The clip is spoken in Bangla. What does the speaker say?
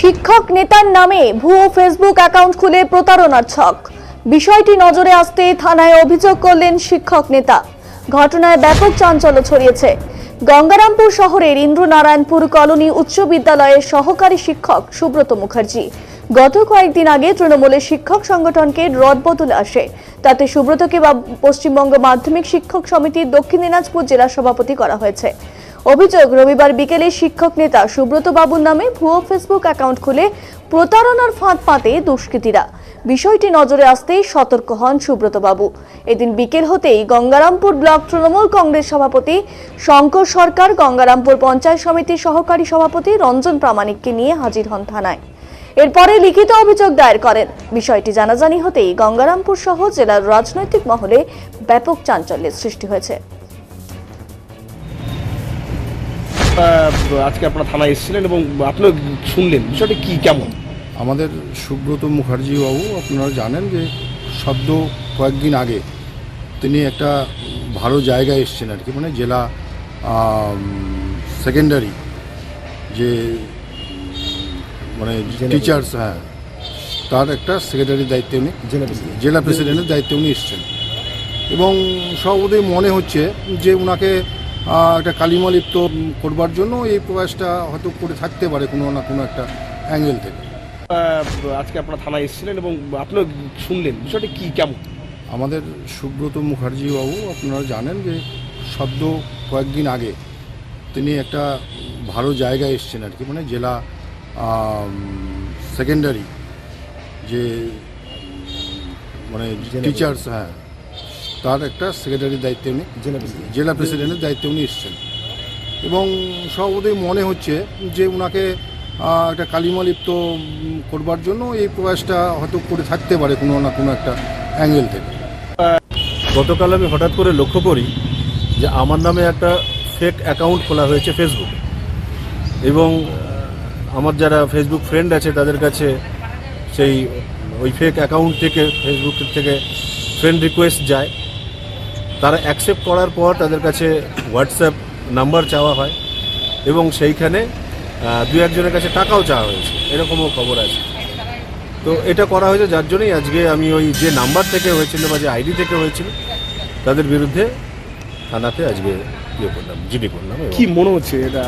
শিক্ষক নেতার নামে ভুয়ো ফেসবুক অ্যাকাউন্ট খুলে প্রতারণার ছক। বিষয়টি নজরে আসতে থানায় অভিযোগ করলেন শিক্ষক নেতা। ঘটনায় ব্যাপক চাঞ্চল্য ছড়িয়েছে। গঙ্গারামপুর শহরের ইন্দ্রনারায়ণপুর কলোনি উচ্চ বিদ্যালয়ের সহকারী শিক্ষক সুব্রত মুখার্জি। গত কয়েকদিন আগে তৃণমূলের শিক্ষক সংগঠনকে রদ রদবদল আসে। তাতে সুব্রতকে পশ্চিমবঙ্গ মাধ্যমিক শিক্ষক সমিতির দক্ষিণ দিনাজপুর জেলা সভাপতি করা হয়েছে। অভিযোগ, রবিবার বিকেলে শিক্ষক নেতা সুব্রত বাবুর নামে ভুয়ো ফেসবুক অ্যাকাউন্ট খুলে প্রতারণার ফাঁদ পাতে দুষ্কৃতীরা। বিষয়টি নজরে আসতেই সতর্ক হন সুব্রত বাবু। এদিন বিকেল হতেই গঙ্গারামপুর ব্লক তৃণমূল কংগ্রেস সভাপতি শঙ্কর সরকার, গঙ্গারামপুর পঞ্চায়েত সমিতির সহকারী সভাপতি রঞ্জন প্রামাণিককে নিয়ে হাজির হন থানায়। এরপরে লিখিত অভিযোগ দায়ের করেন। বিষয়টি জানাজানি হতেই গঙ্গারামপুর সহ জেলার রাজনৈতিক মহলে ব্যাপক চাঞ্চল্যের সৃষ্টি হয়েছে। আজকে আপনারা থানায় এসেছিলেন এবং আপনিও শুনলেন। বিষয়টা কি কেমন? আমাদের সুব্রত মুখার্জি বাবু আপনারা জানেন যে সদ্য কয়েকদিন আগে তিনি একটা ভালো জায়গায় এসছেন আর কি মানে জেলা সেকেন্ডারি যে মানে টিচার্স হ্যাঁ তার একটা সেক্রেটারির দায়িত্বে উনি জেলা প্রেসিডেন্টের দায়িত্বে উনি এসছেন। এবং সর্বদাই মনে হচ্ছে যে ওনাকে একটা কালিমা লিপ্ত করবার জন্য এই প্রয়াসটা হয়তো করে থাকতে পারে কোনো না কোনো একটা অ্যাঙ্গেল থেকে। আজকে আপনারা থানায় এসেছিলেন এবং আপনিও শুনলেন বিষয়টা কি কেমন? আমাদের সুব্রত মুখার্জি বাবু আপনারা জানেন যে সদ্য কয়েকদিন আগে তিনি একটা ভালো জায়গায় এসছেন আর কি মানে জেলা সেকেন্ডারি যে মানে টিচার্স হ্যাঁ তার একটা সেক্রেটারি দায়িত্বে উনি জেলা প্রেসিডেন্টের দায়িত্বে উনি এসছেন। এবং সর্বদাই মনে হচ্ছে যে ওনাকে একটা কালিমা লিপ্ত করবার জন্য এই প্রয়াসটা হয়তো করে থাকতে পারে কোনো না কোনো একটা অ্যাঙ্গেল থেকে। গতকাল আমি হঠাৎ করে লক্ষ্য করি যে আমার নামে একটা ফেক অ্যাকাউন্ট খোলা হয়েছে ফেসবুকে এবং আমার যারা ফেসবুক ফ্রেন্ড আছে তাদের কাছে সেই ওই ফেক অ্যাকাউন্ট থেকে ফেসবুক থেকে ফ্রেন্ড রিকোয়েস্ট যায়। তারা অ্যাকসেপ্ট করার পর তাদের কাছে হোয়াটসঅ্যাপ নাম্বার চাওয়া হয় এবং সেইখানে দু একজনের কাছে টাকাও চাওয়া হয়েছে। এরকমও খবর আছে। তো এটা করা হয়েছে, যার জন্যই আজকে আমি ওই যে নাম্বার থেকে হয়েছিল বা যে আইডি থেকে হয়েছিল, তাদের বিরুদ্ধে থানাতে আজকে ইয়ে করলাম, জিডি করলাম কি মনে হচ্ছে এটা?